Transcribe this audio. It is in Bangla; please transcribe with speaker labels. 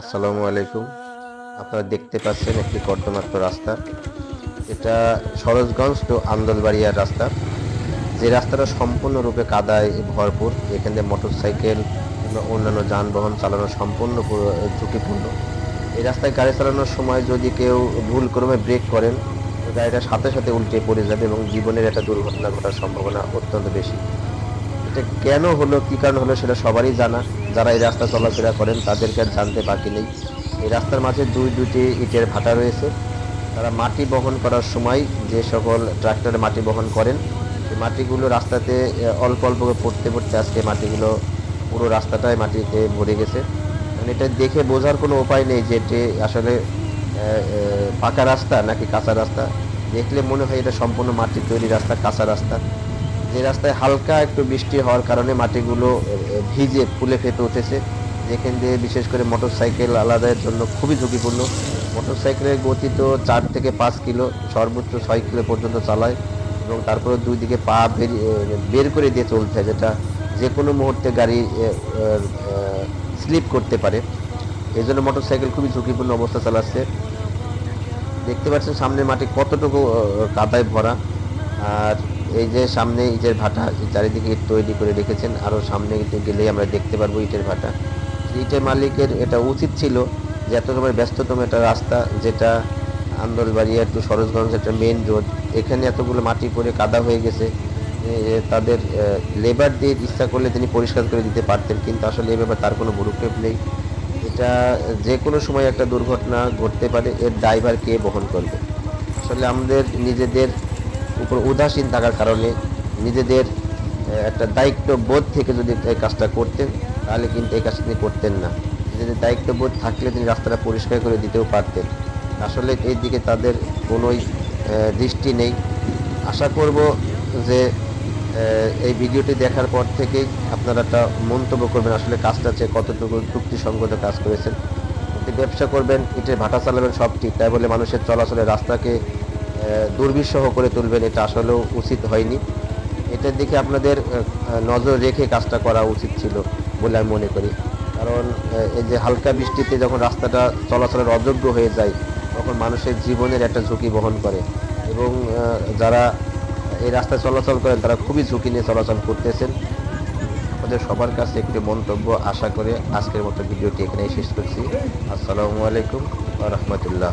Speaker 1: আসসালামু আলাইকুম। আপনারা দেখতে পাচ্ছেন একটি কর্দমাক্ত রাস্তা। এটা সরোজগঞ্জ টু আন্দোলবাড়িয়ার রাস্তা। যে রাস্তাটা সম্পূর্ণরূপে কাদায় ভরপুর। এখানে মোটর সাইকেল কিংবা অন্যান্য যানবাহন চালানো সম্পূর্ণ ঝুঁকিপূর্ণ। এই রাস্তায় গাড়ি চালানোর সময় যদি কেউ ভুল ক্রমে ব্রেক করেন গাড়িটা সাথে সাথে উল্টে পড়ে যাবে এবং জীবনের একটা দুর্ঘটনা ঘটার সম্ভাবনা অত্যন্ত বেশি। এটা কেন হলো, কী কারণ হলো সেটা সবারই জানা। যারা এই রাস্তা চলাফেরা করেন, তাদেরকে আর জানতে বাকি নেই। এই রাস্তার মাঝে দুই দুটি ইটের ভাটা রয়েছে। তারা মাটি বহন করার সময় যে সকল ট্রাক্টরে মাটি বহন করেন সেই মাটিগুলো রাস্তাতে অল্প অল্প পড়তে পড়তে আজকে মাটিগুলো পুরো রাস্তাটাই মাটিতে ভরে গেছে। মানে এটা দেখে বোঝার কোনো উপায় নেই যে এটি আসলে পাকা রাস্তা নাকি কাঁচা রাস্তা। দেখলে মনে হয় এটা সম্পূর্ণ মাটির তৈরি রাস্তা, কাঁচা রাস্তা। যে রাস্তায় হালকা একটু বৃষ্টি হওয়ার কারণে মাটিগুলো ভিজে ফুলে ফেপে উঠেছে। যেখান দিয়ে বিশেষ করে মোটর সাইকেল আলাদার জন্য খুবই ঝুঁকিপূর্ণ। মোটর সাইকেলের গতি তো চার থেকে পাঁচ কিলো, সর্বোচ্চ ছয় কিলো পর্যন্ত চালায় এবং তারপরে দুই দিকে পা বের করে দিয়ে চলতে হয়, যেটা যে কোনো মুহূর্তে গাড়ি স্লিপ করতে পারে। এই জন্য মোটর সাইকেল খুবই ঝুঁকিপূর্ণ অবস্থা চালাচ্ছে। দেখতে পাচ্ছেন সামনের মাটি কতটুকু কাদায় ভরা। আর এই যে সামনে ইটের ভাটা চারিদিকে ইট তৈরি করে রেখেছেন। আরও সামনে গেলেই আমরা দেখতে পারব ইটের ভাটা। ইটের মালিকের এটা উচিত ছিল যে এত সময় ব্যস্ততম একটা রাস্তা যেটা আন্দোলবাড়িয়া টু সরোজগঞ্জ একটা মেন রোড এখানে এতগুলো মাটি পড়ে কাদা হয়ে গেছে। এ, এ, তাদের লেবার দিয়ে ইচ্ছা করলে তিনি পরিষ্কার করে দিতে পারতেন কিন্তু আসলে এই ব্যাপারে তার কোনো ভুরুক্ষেপ নেই। এটা যে কোনো সময় একটা দুর্ঘটনা ঘটতে পারে এর ড্রাইভার কে বহন করবে। আসলে আমাদের নিজেদের উপর উদাসীন থাকার কারণে নিজেদের একটা দায়িত্ব বোধ থেকে যদি এই কাজটা করতেন, তাহলে কিন্তু এই কাজটা তিনি করতেন না। নিজেদের দায়িত্ব বোধ থাকলে তিনি রাস্তাটা পরিষ্কার করে দিতেও পারতেন। আসলে এই দিকে তাদের কোনোই দৃষ্টি নেই। আশা করব যে এই ভিডিওটি দেখার পর থেকেই আপনারা একটা মন্তব্য করবেন, আসলে কাজটা চেয়ে কতটুকু যুক্তিসঙ্গত কাজ করেছেন। ব্যবসা করবেন, ইটের ভাটা চালাবেন, সব ঠিক। তাই বলে মানুষের চলাচলের রাস্তাকে দুর্বিষহ করে তুলবেন, এটা আসলেও উচিত হয়নি। এটার দিকে আপনাদের নজর রেখে কাজটা করা উচিত ছিল বলে আমি মনে করি। কারণ এই যে হালকা বৃষ্টিতে যখন রাস্তাটা চলাচলের অযোগ্য হয়ে যায়, তখন মানুষের জীবনের একটা ঝুঁকি বহন করে। এবং যারা এই রাস্তায় চলাচল করেন, তারা খুবই ঝুঁকি নিয়ে চলাচল করতেছেন। আমাদের সবার কাছে একটি মন্তব্য আশা করে আজকের মতো ভিডিওটি এখানেই শেষ করছি। আসসালামু আলাইকুম রহমতুল্লাহ।